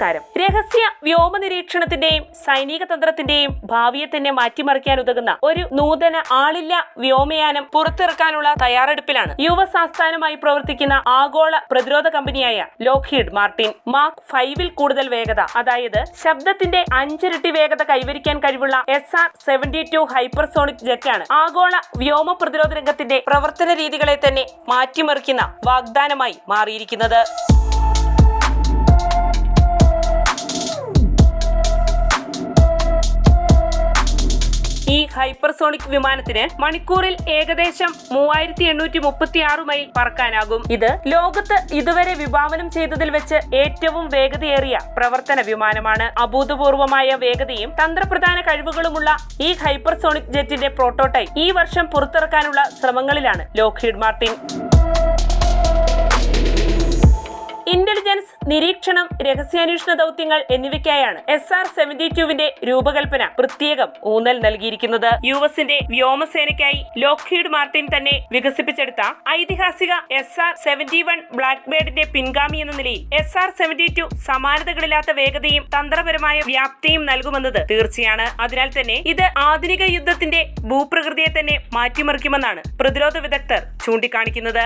നമസ്കാരം. രഹസ്യ വ്യോമ നിരീക്ഷണത്തിന്റെയും സൈനിക തന്ത്രത്തിന്റെയും ഭാവിയെ തന്നെ മാറ്റിമറിക്കാൻ ഉതകുന്ന ഒരു നൂതന ആളില്ല വ്യോമയാനം പുറത്തിറക്കാനുള്ള തയ്യാറെടുപ്പിലാണ് യു എസ് ആസ്ഥാനമായി പ്രവർത്തിക്കുന്ന ആഗോള പ്രതിരോധ കമ്പനിയായ ലോക്ഹീഡ് മാർട്ടിൻ. മാർക്ക് ഫൈവിൽ കൂടുതൽ വേഗത അതായത് ശബ്ദത്തിന്റെ അഞ്ചിരട്ടി വേഗത കൈവരിക്കാൻ കഴിവുള്ള S R seventy two hypersonic ജെറ്റാണ് ആഗോള വ്യോമ പ്രതിരോധ രംഗത്തിന്റെ പ്രവർത്തന രീതികളെ തന്നെ മാറ്റിമറിക്കുന്ന വാഗ്ദാനമായി മാറിയിരിക്കുന്നത്. ഹൈപ്പർസോണിക് വിമാനത്തിന് മണിക്കൂറിൽ ഏകദേശം മൂവായിരത്തി എണ്ണൂറ്റി മുപ്പത്തി ആറ് മൈൽ പറക്കാനാകും. ഇത് ലോകത്ത് ഇതുവരെ വിഭാവനം ചെയ്തതിൽ വെച്ച് ഏറ്റവും വേഗതയേറിയ പ്രവർത്തന വിമാനമാണ്. അഭൂതപൂർവമായ വേഗതയും തന്ത്രപ്രധാന കഴിവുകളുമുള്ള ഈ ഹൈപ്പർസോണിക് ജെറ്റിന്റെ പ്രോട്ടോടൈപ്പ് ഈ വർഷം പുറത്തിറക്കാനുള്ള ശ്രമങ്ങളിലാണ് ലോക്ഹീഡ് മാർട്ടിൻ. ഇന്റലിജൻസ് നിരീക്ഷണം രഹസ്യാന്വേഷണ ദൗത്യങ്ങൾ എന്നിവയ്ക്കായാണ് എസ് ആർ സെവന്റി ടുവിന്റെ രൂപകൽപ്പന പ്രത്യേകം ഊന്നൽ നൽകിയിരിക്കുന്നത്. യു എസിന്റെ വ്യോമസേനയ്ക്കായി ലോക്ഹീഡ് മാർട്ടിൻ തന്നെ വികസിപ്പിച്ചെടുത്ത ഐതിഹാസിക S R seventy one black ബേർഡിന്റെ പിൻഗാമി എന്ന നിലയിൽ എസ് ആർ സെവന്റി ടു സമാനതകളില്ലാത്ത വേഗതയും തന്ത്രപരമായ വ്യാപ്തിയും നൽകുമെന്നത് തീർച്ചയാണ്. അതിനാൽ തന്നെ ഇത് ആധുനിക യുദ്ധത്തിന്റെ ഭൂപ്രകൃതിയെ തന്നെ മാറ്റിമറിക്കുമെന്നാണ് പ്രതിരോധ വിദഗ്ധർ ചൂണ്ടിക്കാണിക്കുന്നത്.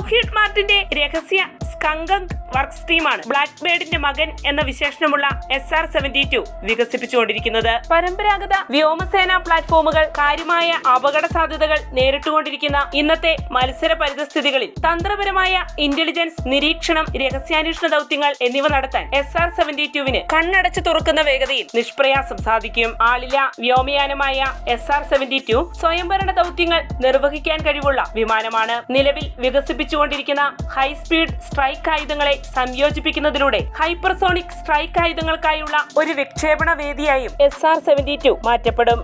ലോക്ഹീഡ് മാർട്ടിന്റെ രഹസ്യ സ്കങ്കങ്. വർക്ക് ടീമാണ് ബ്ലാക്ക് ബേഡിന്റെ മകൻ എന്ന വിശേഷണമുള്ള എസ് ആർ സെവന്റി ടു വികസിപ്പിച്ചുകൊണ്ടിരിക്കുന്നത്. പരമ്പരാഗത വ്യോമസേന പ്ലാറ്റ്ഫോമുകൾ കാര്യമായ അപകട സാധ്യതകൾ നേരിട്ടുകൊണ്ടിരിക്കുന്ന ഇന്നത്തെ മത്സര പരിതസ്ഥിതികളിൽ തന്ത്രപരമായ ഇന്റലിജൻസ് നിരീക്ഷണം രഹസ്യാന്വേഷണ ദൗത്യങ്ങൾ എന്നിവ നടത്താൻ എസ് ആർ സെവന്റി ടുവിന് കണ്ണടച്ചു തുറക്കുന്ന വേഗതയിൽ നിഷ്പ്രയാസം സാധിക്കും. ആളില വ്യോമയാനമായ എസ് ആർ സെവന്റി ടു സ്വയംഭരണ ദൗത്യങ്ങൾ നിർവഹിക്കാൻ കഴിവുള്ള വിമാനമാണ്. നിലവിൽ വികസിപ്പിച്ചുകൊണ്ടിരിക്കുന്ന ഹൈസ്പീഡ് സ്ട്രൈക്ക് ആയുധങ്ങളെ സംയോജിപ്പിക്കുന്നതിലൂടെ ഹൈപ്പർസോണിക് സ്ട്രൈക്ക് ആയുധങ്ങൾക്കായുള്ള ഒരു വിക്ഷേപണ വേദിയായും എസ് ആർ സെവന്റി ടു മാറ്റപ്പെടും.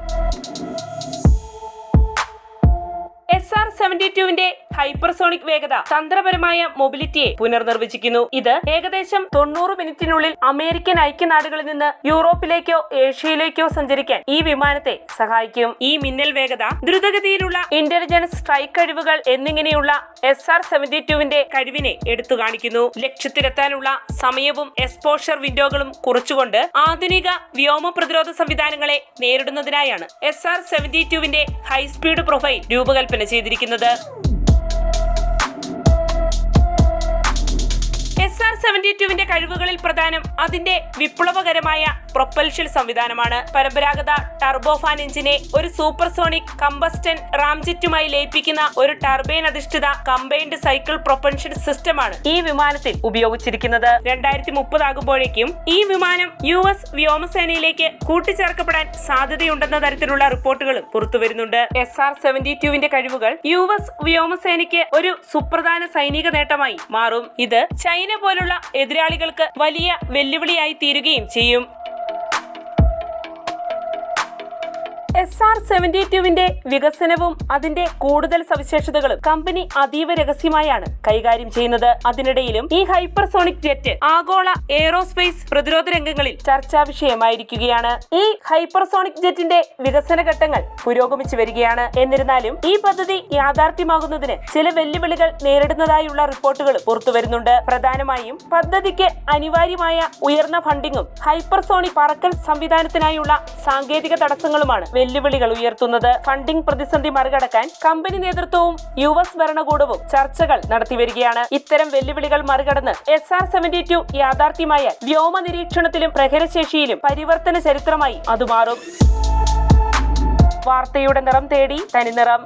എസ് ആർ സെവന്റി ടുവിന്റെ ഹൈപ്പർസോണിക് വേഗത തന്ത്രപരമായ മൊബിലിറ്റിയെ പുനർനിർവചിക്കുന്നു. ഇത് ഏകദേശം തൊണ്ണൂറ് മിനിറ്റിനുള്ളിൽ അമേരിക്കൻ ഐക്യനാടുകളിൽ നിന്ന് യൂറോപ്പിലേക്കോ ഏഷ്യയിലേക്കോ സഞ്ചരിക്കാൻ ഈ വിമാനത്തെ സഹായിക്കും. ഈ മിന്നൽ വേഗത ദ്രുതഗതിയിലുള്ള ഇന്റലിജൻസ് സ്ട്രൈക്ക് കഴിവുകൾ എന്നിങ്ങനെയുള്ള എസ് ആർ സെവന്റി ടുവിന്റെ കഴിവിനെ എടുത്തു കാണിക്കുന്നു. ലക്ഷ്യത്തിലെത്താനുള്ള സമയവും എക്സ്പോഷർ വിൻഡോകളും കുറച്ചുകൊണ്ട് ആധുനിക വ്യോമ പ്രതിരോധ സംവിധാനങ്ങളെ നേരിടുന്നതിനായാണ് എസ് ആർ സെവന്റി ടുവിന്റെ ഹൈസ്പീഡ് പ്രൊഫൈൽ രൂപകൽപ്പന ചെയ്തിരിക്കുന്നത്. ടുവിന്റെ കഴിവുകളിൽ പ്രധാനം അതിന്റെ വിപ്ലവകരമായ പ്രൊപ്പൽഷൻ സംവിധാനമാണ്. പരമ്പരാഗത ടർബോഫാൻ എഞ്ചിനെ ഒരു സൂപ്പർസോണിക് കമ്പസ്റ്റൻ റാംജെറ്റുമായി ലയിപ്പിക്കുന്ന ഒരു ടർബൈൻ അധിഷ്ഠിത കമ്പൈൻഡ് സൈക്കിൾ പ്രൊപ്പൻഷൻ സിസ്റ്റമാണ് ഈ വിമാനത്തിൽ ഉപയോഗിച്ചിരിക്കുന്നത്. രണ്ടായിരത്തി മുപ്പതാകുമ്പോഴേക്കും ഈ വിമാനം യു എസ് വ്യോമസേനയിലേക്ക് കൂട്ടിച്ചേർക്കപ്പെടാൻ സാധ്യതയുണ്ടെന്ന തരത്തിലുള്ള റിപ്പോർട്ടുകളും പുറത്തുവരുന്നുണ്ട്. എസ് ആർ സെവന്റി ടുവിന്റെ കഴിവുകൾ യു എസ് വ്യോമസേനയ്ക്ക് ഒരു സുപ്രധാന സൈനിക നേട്ടമായി മാറും. ഇത് ചൈന പോലുള്ള എതിരാളികൾക്ക് വലിയ വെല്ലുവിളിയായി തീരുകയും ചെയ്യും. എസ് ആർ സെവന്റി ടുവിന്റെ വികസനവും അതിന്റെ കൂടുതൽ സവിശേഷതകളും കമ്പനി അതീവ രഹസ്യമായാണ് കൈകാര്യം ചെയ്യുന്നത്. അതിനിടയിലും ഈ ഹൈപ്പർസോണിക് ജെറ്റ് ആഗോള എയറോസ്പേസ് പ്രതിരോധ രംഗങ്ങളിൽ ചർച്ചാ വിഷയമായിരിക്കുകയാണ്. ഈ ഹൈപ്പർസോണിക് ജെറ്റിന്റെ വികസന ഘട്ടങ്ങൾ പുരോഗമിച്ചു വരികയാണ്. എന്നിരുന്നാലും ഈ പദ്ധതി യാഥാർത്ഥ്യമാകുന്നതിന് ചില വെല്ലുവിളികൾ നേരിടുന്നതായുള്ള റിപ്പോർട്ടുകൾ പുറത്തുവരുന്നുണ്ട് പ്രധാനമായും പദ്ധതിക്ക് അനിവാര്യമായ ഉയർന്ന ഫണ്ടിങ്ങും ഹൈപ്പർസോണിക് പറക്കൽ സംവിധാനത്തിനായുള്ള സാങ്കേതിക തടസ്സങ്ങളുമാണ് വെല്ലുവിളികൾ ഉയർത്തുന്നത്. ഫണ്ടിംഗ് പ്രതിസന്ധി മറികടക്കാൻ കമ്പനി നേതൃത്വവും യു എസ് ഭരണകൂടവും ചർച്ചകൾ നടത്തിവരികയാണ്. ഇത്തരം വെല്ലുവിളികൾ മറികടന്ന് എസ് ആർ സെവന്റി ടു യാഥാർത്ഥ്യമായ വ്യോമ നിരീക്ഷണത്തിലും പ്രഹരശേഷിയിലും പരിവർത്തന ചരിത്രമായി അത് മാറും. വാർത്തയുടെ നിറം തേടി തനിനിറം.